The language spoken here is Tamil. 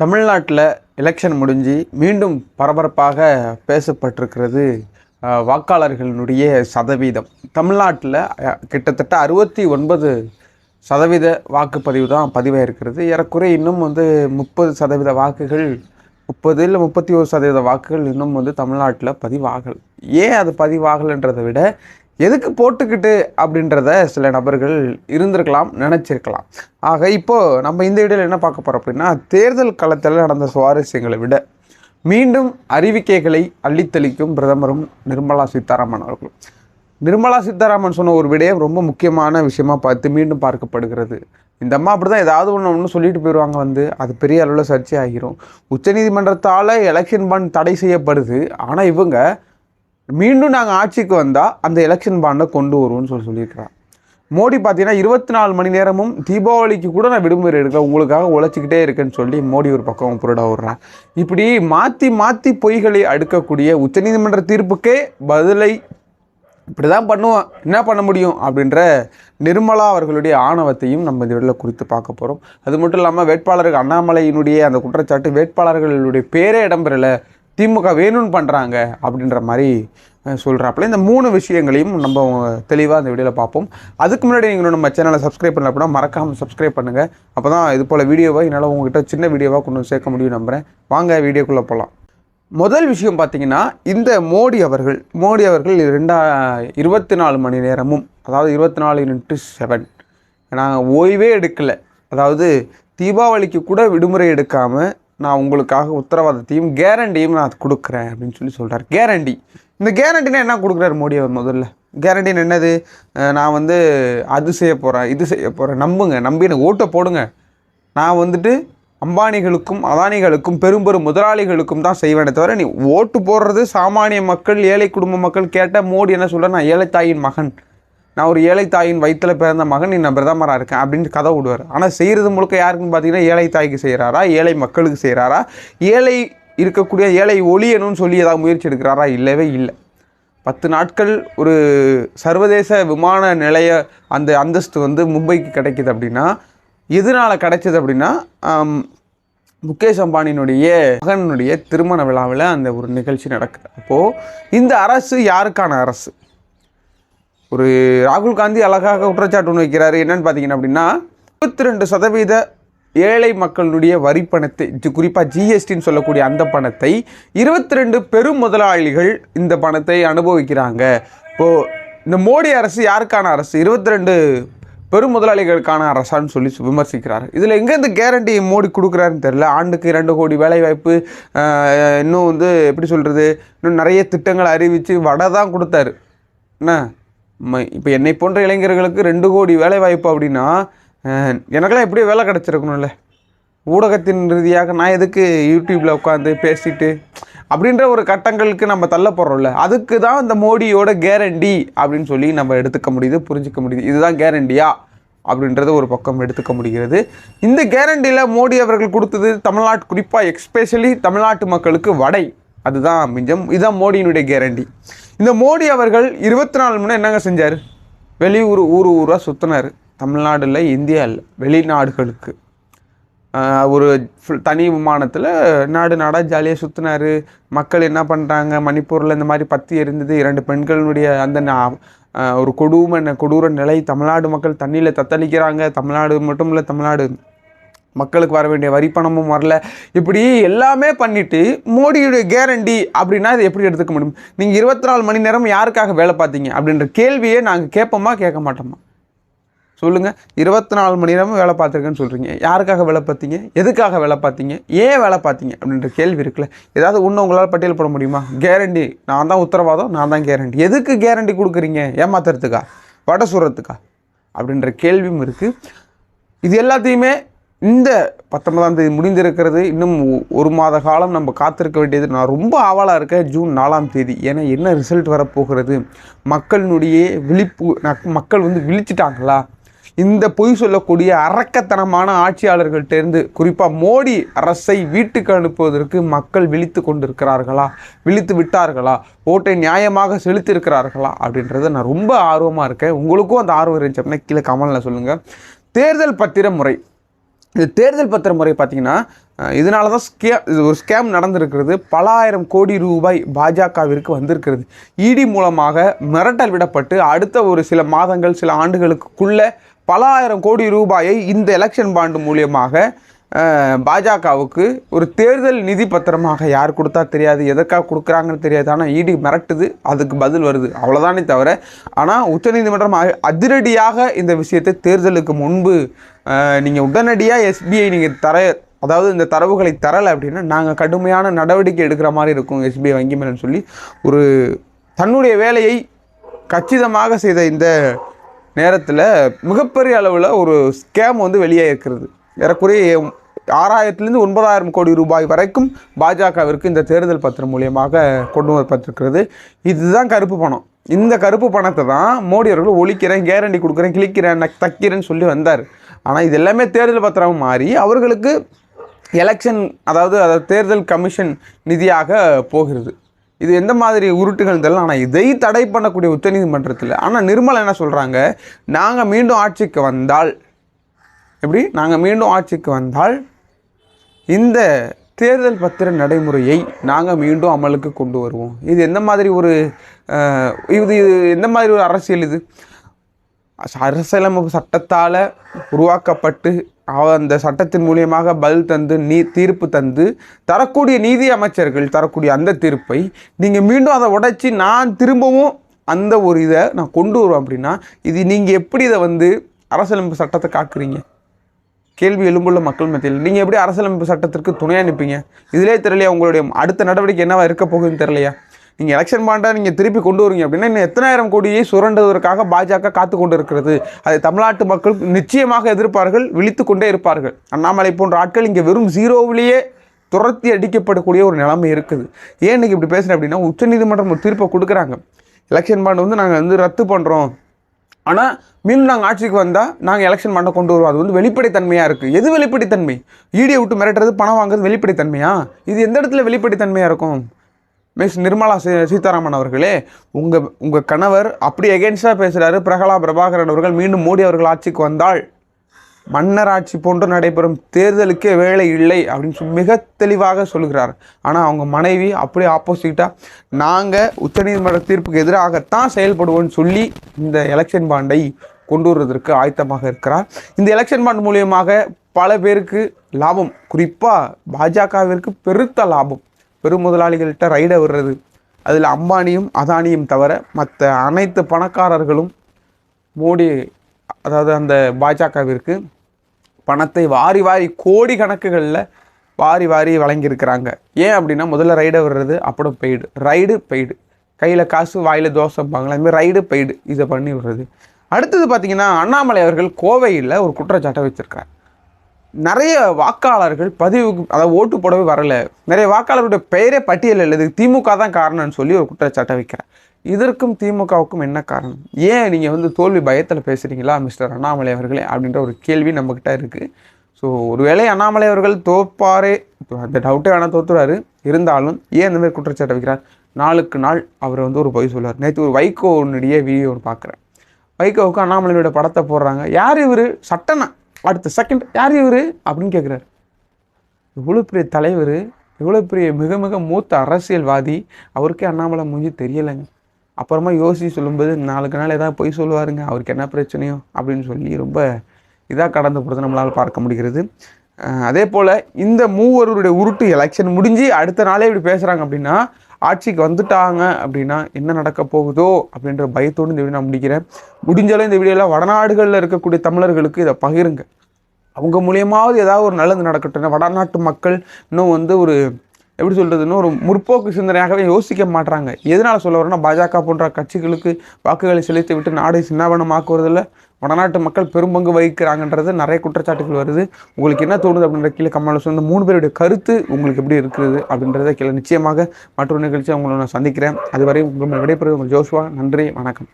தமிழ்நாட்டில் எலெக்ஷன் முடிஞ்சு மீண்டும் பரபரப்பாக பேசப்பட்டிருக்கிறது வாக்காளர்களினுடைய சதவீதம். தமிழ்நாட்டில் கிட்டத்தட்ட அறுபத்தி ஒன்பது சதவீத வாக்குப்பதிவு தான் பதிவாயிருக்கிறது. ஏறக்குறைய இன்னும் வந்து முப்பது சதவீத வாக்குகள் முப்பது இல்லை முப்பத்தி ஒரு சதவீத வாக்குகள் இன்னும் வந்து தமிழ்நாட்டில் பதிவாகல் ஏன் அது பதிவாகலைன்றதை விட எதுக்கு போட்டுக்கிட்டு அப்படின்றத சில நபர்கள் இருந்திருக்கலாம் நினச்சிருக்கலாம். ஆக இப்போது நம்ம இந்த வீடியோவில் என்ன பார்க்க போகிறோம் அப்படின்னா தேர்தல் களத்தில் நடந்த சுவாரஸ்யங்களை விட மீண்டும் அறிவிக்கைகளை அள்ளித்தளிக்கும் பிரதமரும் நிர்மலா சீதாராமன் அவர்களும் நிர்மலா சீதாராமன் சொன்ன ஒரு விடயம் ரொம்ப முக்கியமான விஷயமா பார்த்து மீண்டும் பார்க்கப்படுகிறது. இந்த அம்மா அப்படி தான் ஏதாவது ஒன்று ஒன்று சொல்லிட்டு போயிடுவாங்க வந்து அது பெரிய அளவில் சர்ச்சை ஆகிரும் உச்சநீதிமன்றத்தால் எலெக்ஷன் பாண்ட் தடை செய்யப்படுது. ஆனால் இவங்க மீண்டும் நாங்கள் ஆட்சிக்கு வந்தால் அந்த எலெக்ஷன் பாண்டை கொண்டு வருவோம்னு சொல்லி சொல்லியிருக்கிறாங்க மோடி பார்த்தீங்கன்னா இருபத்தி நாலு மணி நேரமும் தீபாவளிக்கு கூட நான் விடுமுறை எடுக்கிறேன் உங்களுக்காக உழைச்சிக்கிட்டே இருக்கேன்னு சொல்லி மோடி ஒரு பக்கம் புரட விடுறான் இப்படி மாற்றி மாற்றி பொய்களை அடுக்கக்கூடிய உச்சநீதிமன்ற தீர்ப்புக்கே பதிலை இப்படி தான் பண்ணுவோம். என்ன பண்ண முடியும் அப்படின்ற நிர்மலா அவர்களுடைய ஆணவத்தையும் நம்ம இந்த வீடியோவில் குறித்து பார்க்க போகிறோம் அது மட்டும் இல்லாமல் வேட்பாளருக்கு அண்ணாமலையினுடைய அந்த குற்றச்சாட்டு வேட்பாளர்களுடைய பேரே இடம்பெறலை. திமுக வேணும்னு பண்ணுறாங்க அப்படின்ற மாதிரி சொல்கிறாப்புல இந்த மூணு விஷயங்களையும் நம்ம தெளிவாக இந்த வீடியோவில் பார்ப்போம். அதுக்கு முன்னாடி நீங்கள் நம்ம சேனலை சப்ஸ்கிரைப் பண்ணல அப்படின்னா மறக்காமல் சப்ஸ்கிரைப் பண்ணுங்கள் அப்போ தான் இது போல் வீடியோவை என்னால் உங்ககிட்ட சின்ன வீடியோவாக கொண்டு சேர்க்க முடியும் நம்புகிறேன் வாங்க வீடியோக்குள்ளே போகலாம் முதல் விஷயம் பார்த்தீங்கன்னா இந்த மோடி அவர்கள் மோடி அவர்கள் ரெண்டா இருபத்தி நாலு மணி நேரமும் அதாவது இருபத்தி நாலு இன்ட்டு செவன் நாங்கள் ஓய்வே எடுக்கலை. அதாவது தீபாவளிக்கு கூட விடுமுறை எடுக்காமல் நான் உங்களுக்காக உத்தரவாதத்தையும் கேரண்டியும் நான் கொடுக்குறேன் அப்படின்னு சொல்லி சொல்கிறார் கேரண்டி இந்த கேரண்டினா என்ன கொடுக்குறாரு மோடி அவர் முதல்ல? கேரண்டின்னு என்னது? நான் வந்து அது செய்ய போகிறேன் இது செய்ய போகிறேன் நம்புங்க நம்பி எனக்கு ஓட்டை போடுங்க. நான் வந்துட்டு அம்பானிகளுக்கும் அதானிகளுக்கும் பெரும் பெரும் முதலாளிகளுக்கும் தான் செய்வேனே தவிர நீ ஓட்டு போடுறது சாமானிய மக்கள் ஏழை குடும்ப மக்கள் கேட்டால் மோடி என்ன சொல்ற நான் ஏழை தாயின் மகன். நான் ஒரு ஏழை தாயின் வயிற்றில் பிறந்த மகன் நீ நான் பிரதமராக இருக்கேன் அப்படின்னு கதை விடுவார். ஆனால் செய்கிறது முழுக்க யாருக்குன்னு பார்த்தீங்கன்னா ஏழை தாய்க்கு செய்கிறாரா ஏழை மக்களுக்கு செய்கிறாரா ஏழை இருக்கக்கூடிய ஏழை ஒளியணும்னு சொல்லி ஏதாவது முயற்சி எடுக்கிறாரா? இல்லவே இல்லை. பத்து நாட்கள் ஒரு சர்வதேச விமான நிலைய அந்த அந்தஸ்து வந்து மும்பைக்கு கிடைக்கிது அப்படின்னா எதனால் கிடைச்சது அப்படின்னா முகேஷ் அம்பானியினுடைய மகனுடைய திருமண விழாவில் அந்த ஒரு நிகழ்ச்சி நடக்குது. அப்போது இந்த அரசு யாருக்கான அரசு? ஒரு ராகுல் காந்தி அழகாக குற்றச்சாட்டு ஒன்று வைக்கிறாரு. என்னன்னு பார்த்தீங்கன்னா அப்படின்னா இருபத்தி ரெண்டு சதவீத ஏழை மக்களுடைய வரி பணத்தை குறிப்பாக ஜிஎஸ்டின்னு சொல்லக்கூடிய அந்த பணத்தை இருபத்தி ரெண்டு பெரும் முதலாளிகள் இந்த பணத்தை அனுபவிக்கிறாங்க. இப்போது இந்த மோடி அரசு யாருக்கான அரசு? இருபத்தி ரெண்டு பெரும் முதலாளிகளுக்கான அரசான்னு சொல்லி விமர்சிக்கிறார். இதில் எங்கே இந்த கேரண்டி மோடி கொடுக்குறாருன்னு தெரில ஆண்டுக்கு இரண்டு கோடி வேலைவாய்ப்பு இன்னும் வந்து எப்படி சொல்கிறது இன்னும் நிறைய திட்டங்களை அறிவித்து வடை தான் கொடுத்தாரு. என்ன? இப்போ என்னை போன்ற இளைஞர்களுக்கு ரெண்டு கோடி வேலை வாய்ப்பு அப்படின்னா எனக்கெல்லாம் எப்படியும் வேலை கிடச்சிருக்கணும்ல. ஊடகத்தின் ரீதியாக நான் எதுக்கு யூடியூப்பில் உட்காந்து பேசிட்டு அப்படின்ற ஒரு கட்டங்களுக்கு நம்ம தள்ளப்படுறோம்ல அதுக்கு தான் இந்த மோடியோட கேரண்டி அப்படின்னு சொல்லி நம்ம எடுத்துக்க முடியுது புரிஞ்சுக்க முடியுது. இதுதான் கேரண்டியா அப்படின்றது ஒரு பக்கம் எடுத்துக்க முடிகிறது. இந்த கேரண்டியில் மோடி அவர்கள் கொடுத்தது தமிழ்நாட்டு குறிப்பாக எக்ஸ்பெஷலி தமிழ்நாட்டு மக்களுக்கு வடை. அதுதான் மிஞ்சம். இதுதான் மோடியினுடைய கேரண்டி இந்த மோடி அவர்கள் இருபத்தி நாலு மணி என்னங்க செஞ்சார்? வெளியூர் ஊர் ஊராக சுற்றினார் தமிழ்நாடுல இந்தியா இல்லை வெளிநாடுகளுக்கு. ஒரு ஃபுல் தனி விமானத்தில் நாடு நாடாக ஜாலியாக சுற்றினார் மக்கள் என்ன பண்ணுறாங்க மணிப்பூரில் இந்த மாதிரி பற்றி எரிந்தது இரண்டு பெண்களுடைய அந்த ஒரு கொடூம கொடூர நிலை. தமிழ்நாடு மக்கள் தண்ணியில் தத்தளிக்கிறாங்க. தமிழ்நாடு மட்டும் இல்லை தமிழ்நாடு மக்களுக்கு வர வேண்டிய வரி பணமும் வரல. இப்படி எல்லாமே பண்ணிவிட்டு மோடியுடைய கேரண்டி அப்படின்னா இதை எப்படி எடுத்துக்க முடியும்? நீங்கள் இருபத்தி நாலு மணி நேரம் யாருக்காக வேலை பார்த்தீங்க? அப்படின்ற கேள்வியே நாங்கள் கேட்போமா கேட்க மாட்டோமா? சொல்லுங்கள் இருபத்தி நாலு மணி நேரமும் வேலை பார்த்துருக்கேன்னு சொல்கிறீங்க யாருக்காக வேலை பார்த்தீங்க? எதுக்காக வேலை பார்த்தீங்க? ஏன் வேலை பார்த்தீங்க? அப்படின்ற கேள்வி இருக்குல்ல. ஏதாவது ஒன்று உங்களால் பட்டியல் போட முடியுமா? கேரண்டி நான் தான் உத்தரவாதம் நான் தான் கேரண்டி எதுக்கு கேரண்டி கொடுக்குறீங்க? ஏமாத்துறதுக்கா? வடை சுடுறதுக்கா? அப்படின்ற கேள்வியும் இருக்குது இது எல்லாத்தையுமே இந்த பத்தொன்பதாம் தேதி முடிந்திருக்கிறது. இன்னும் ஒரு மாத காலம் நம்ம காத்திருக்க வேண்டியது. நான் ரொம்ப ஆவலாக இருக்கேன் ஜூன் நாலாம் தேதி. ஏன்னா என்ன ரிசல்ட் வரப்போகிறது? மக்களினுடைய விழிப்பு நக்- மக்கள் வந்து விழிச்சிட்டாங்களா? இந்த பொய் சொல்லக்கூடிய அரக்கத்தனமான ஆட்சியாளர்கள்டேருந்து குறிப்பாக மோடி அரசை வீட்டுக்கு அனுப்புவதற்கு மக்கள் விழித்து கொண்டிருக்கிறார்களா? விழித்து விட்டார்களா? ஓட்டை நியாயமாக செலுத்தியிருக்கிறார்களா? அப்படின்றத நான் ரொம்ப ஆர்வமாக இருக்கேன். உங்களுக்கும் அந்த ஆர்வம் இருந்துச்சு அப்படின்னா கீழே கமலில் சொல்லுங்கள் தேர்தல் பத்திர முறை இந்த தேர்தல் பத்திர முறை பார்த்திங்கன்னா இதனால தான் ஸ்கே இது ஒரு ஸ்கேம் நடந்திருக்கிறது. பல ஆயிரம் கோடி ரூபாய் பாஜகவிற்கு வந்திருக்கிறது. இடி மூலமாக மிரட்டல் விடப்பட்டு அடுத்த ஒரு சில மாதங்கள் சில ஆண்டுகளுக்குள்ளே பல ஆயிரம் கோடி ரூபாயை இந்த எலெக்ஷன் பாண்டு மூலியமாக பாஜகவுக்கு ஒரு தேர்தல் நிதி பத்திரமாக யார் கொடுத்தா தெரியாது எதற்காக கொடுக்குறாங்கன்னு தெரியாது. ஆனால் இடி மிரட்டுது அதுக்கு பதில் வருது. அவ்வளோதானே தவிர ஆனால் உச்சநீதிமன்றம் அதிரடியாக இந்த விஷயத்தை தேர்தலுக்கு முன்பு நீங்கள் உடனடியாக எஸ்பிஐ நீங்கள் தர அதாவது இந்த தரவுகளை தரலை அப்படின்னா நாங்கள் கடுமையான நடவடிக்கை எடுக்கிற மாதிரி இருக்கும் எஸ்பிஐ வங்கி மேலே சொல்லி. ஒரு தன்னுடைய வேலையை கச்சிதமாக செய்த இந்த நேரத்தில் மிகப்பெரிய அளவில் ஒரு ஸ்கேம் வந்து வெளியே இருக்கிறது. ஏறக்குறைய ஆறாயிரத்துலேருந்து ஒன்பதாயிரம் கோடி ரூபாய் வரைக்கும் பாஜகவிற்கு இந்த தேர்தல் பத்திரம் மூலியமாக கொண்டு வரப்பட்டிருக்கிறது. இதுதான் கருப்பு பணம். இந்த கருப்பு பணத்தை தான் மோடி அவர்கள் ஒழிக்கிறேன் கேரண்டி கொடுக்குறேன் கிழிக்கிறேன் தக்கிறேன்னு சொல்லி வந்தார். ஆனால் இது எல்லாமே தேர்தல் பத்திரம் மாறி அவர்களுக்கு எலெக்ஷன் அதாவது அதாவது தேர்தல் கமிஷன் நிதியாக போகிறது. இது எந்த மாதிரி உருட்டுகள் தெரியல ஆனால் இதை தடை பண்ணக்கூடிய உச்சநீதிமன்றத்தில் ஆனால் நிர்மலா என்ன சொல்கிறாங்க நாங்கள் மீண்டும் ஆட்சிக்கு வந்தால் எப்படி? நாங்கள் மீண்டும் ஆட்சிக்கு வந்தால் இந்த தேர்தல் பத்திர நடைமுறையை நாங்கள் மீண்டும் அமலுக்கு கொண்டு வருவோம். இது எந்த மாதிரி ஒரு இது இது எந்த மாதிரி ஒரு அரசியல் இது? அரசியலமைப்பு சட்டத்தால் உருவாக்கப்பட்டு அந்த சட்டத்தின் மூலியமாக பதில் தந்து நீ தீர்ப்பு தந்து தரக்கூடிய நீதி அமைச்சர்கள் தரக்கூடிய அந்த தீர்ப்பை நீங்கள் மீண்டும் அதை உடைச்சி நான் திரும்பவும் அந்த ஒரு இதை நான் கொண்டு வருவேன் அப்படின்னா இது நீங்கள் எப்படி இதை வந்து அரசியலமைப்பு சட்டத்தை காக்குறீங்க? கேள்வி எழும்புள்ள மக்கள் மத்தியில். நீங்கள் எப்படி அரசியலமைப்பு சட்டத்திற்கு துணையாக நிற்பீங்க இதிலே தெரியலையா உங்களுடைய அடுத்த நடவடிக்கை என்னவா இருக்க போகுதுன்னு தெரியலையா? நீங்கள் எலெக்ஷன் பாண்டாக நீங்கள் திருப்பி கொண்டு வருவீங்க அப்படின்னா இன்னும் எத்தனாயிரம் கோடியை சுரண்டுவதற்காக பாஜக காத்து கொண்டு இருக்கிறது அதை தமிழ்நாட்டு மக்கள் நிச்சயமாக எதிர்ப்பார்கள் விழித்து கொண்டே இருப்பார்கள். அண்ணாமலை போன்ற ஆட்கள் இங்கே வெறும் ஜீரோவிலேயே துரத்தி அடிக்கப்படக்கூடிய ஒரு நிலைமை இருக்குது. ஏன் இன்றைக்கி இப்படி பேசுகிறேன் அப்படின்னா உச்சநீதிமன்றம் ஒரு தீர்ப்பை கொடுக்குறாங்க. எலெக்ஷன் பாண்டு வந்து நாங்கள் வந்து ரத்து பண்ணுறோம் ஆனால் மீண்டும் நாங்கள் ஆட்சிக்கு வந்தால் நாங்கள் எலெக்ஷன் பண்ண கொண்டு வருவோம். அது வந்து வெளிப்படைத்தன்மையாக இருக்குது எது வெளிப்படைத்தன்மை? ஈடியை விட்டு மிரட்டுறது பணம் வாங்குறது வெளிப்படைத்தன்மையா? இது எந்த இடத்துல வெளிப்படைத்தன்மையாக இருக்கும்? மிஸ் நிர்மலா சீ சீதாராமன் அவர்களே உங்கள் உங்கள் கணவர் அப்படி எகென்ஸ்டாக பேசுகிறாரு பிரகலா பிரபாகரன் அவர்கள் மீண்டும் மோடி அவர்கள் ஆட்சிக்கு வந்தால் மன்னர் ஆட்சி போன்று நடைபெறும். தேர்தலுக்கே வேலை இல்லை அப்படின்னு சொல்லி மிக தெளிவாக சொல்கிறார். ஆனால் அவங்க மனைவி அப்படியே ஆப்போசிட்டாக நாங்கள் உச்சநீதிமன்ற தீர்ப்புக்கு எதிராகத்தான் செயல்படுவோம்னு சொல்லி இந்த எலெக்ஷன் பாண்டை கொண்டு வருவதற்கு ஆயத்தமாக இருக்கிறார். இந்த எலெக்ஷன் பாண்ட் மூலியமாக பல பேருக்கு லாபம். குறிப்பாக பாஜகவிற்கு பெருத்த லாபம். பெரும் முதலாளிகள்கிட்ட ரைடை விடுறது. அதில் அம்பானியும் அதானியும் தவிர மற்ற அனைத்து பணக்காரர்களும் மோடி அதாவது அந்த பாஜகவிற்கு பணத்தை வாரி வாரி கோடி கணக்குகளில் வாரி வாரி வழங்கியிருக்கிறாங்க. ஏன் அப்படின்னா முதல்ல ரைடை விடுறது அப்புறம் பெய்டு ரைடு பெய்டு கையில் காசு வாயில் தோசைப்பாங்களே அதுமாதிரி ரைடு பெய்டு இதை பண்ணி விடுறது. அடுத்தது பார்த்திங்கன்னா அண்ணாமலை அவர்கள் கோவையில் ஒரு குற்றச்சாட்டை வச்சுருக்கிறார். நிறைய வாக்காளர்கள் பதிவு அதாவது ஓட்டு போடவே வரலை. நிறைய வாக்காளருடைய பெயரே பட்டியலில் இல்லை. திமுக தான் காரணம்னு சொல்லி ஒரு குற்றச்சாட்டை வைக்கிறார் இதற்கும் திமுகவுக்கும் என்ன காரணம்? ஏன் நீங்கள் வந்து தோல்வி பயத்தில் பேசுகிறீங்களா மிஸ்டர் அண்ணாமலை அவர்களே? அப்படின்ற ஒரு கேள்வி நம்மக்கிட்ட இருக்குது ஸோ ஒருவேளை அண்ணாமலை அவர்கள் தோப்பாரே இப்போ அந்த டவுட்டே வேணால் தோத்துறாரு இருந்தாலும் ஏன் இந்த மாதிரி குற்றச்சாட்டை வைக்கிறார்? நாளுக்கு நாள் அவர் வந்து ஒரு பொய் சொல்லுவார். நேற்று ஒரு வைகோனுடைய வீடியோ ஒன்று பார்க்குறேன். வைகோவுக்கு அண்ணாமலையோட படத்தை போடுறாங்க. யார் இவர்? சட்டனா அடுத்த செகண்ட் யார் இவர்? அப்படின்னு கேட்குறாரு இவ்வளோ பெரிய தலைவர் இவ்வளோ பெரிய மிக மிக மூத்த அரசியல்வாதி அவருக்கே அண்ணாமலை மூஞ்சி தெரியலைங்க. அப்புறமா யோசிச்சு சொல்லும்போது நாளுக்கு நாள் ஏதாவது பொய் சொல்லுவாருங்க. அவருக்கு என்ன பிரச்சனையோ? அப்படின்னு சொல்லி ரொம்ப இதாக கடந்து போகிறது நம்மளால் பார்க்க முடிகிறது. அதே போல் இந்த மூவருடைய உருட்டு எலெக்ஷன் முடிஞ்சு அடுத்த நாளே இப்படி பேசுகிறாங்க அப்படின்னா ஆட்சிக்கு வந்துட்டாங்க அப்படின்னா என்ன நடக்க போகுதோ அப்படின்ற பயத்தோடு இந்த வீடியோ நான் முடிக்கிறேன். முடிஞ்சாலும் இந்த வீடியோவில் வடநாடுகளில் இருக்கக்கூடிய தமிழர்களுக்கு இதை பகிருங்க. அவங்க மூலியமாவது ஏதாவது ஒரு நல்லது நடக்கட்டும் வடநாட்டு மக்கள் இன்னும் வந்து ஒரு எப்படி சொல்கிறதுன்னு ஒரு முற்போக்கு சிந்தனையாகவே யோசிக்க மாட்றாங்க. எதனால் சொல்ல வரேன்னா பாஜக போன்ற கட்சிகளுக்கு வாக்குகளை செலுத்தி விட்டு நாடை சின்னாவனமாக்குவதில் வடநாட்டு மக்கள் பெரும்பங்கு வகிக்கிறாங்கன்றது நிறைய குற்றச்சாட்டுகள் வருது. உங்களுக்கு என்ன தோணுது அப்படின்ற கீழே கமெண்ட்ல சொன்ன மூணு பேருடைய கருத்து உங்களுக்கு எப்படி இருக்குது அப்படின்றத கீழே நிச்சயமாக மற்றொரு நிகழ்ச்சி உங்களை நான் சந்திக்கிறேன். அதுவரை உங்கள் விடைபெறுவது உங்கள் ஜோஷுவா நன்றி வணக்கம்.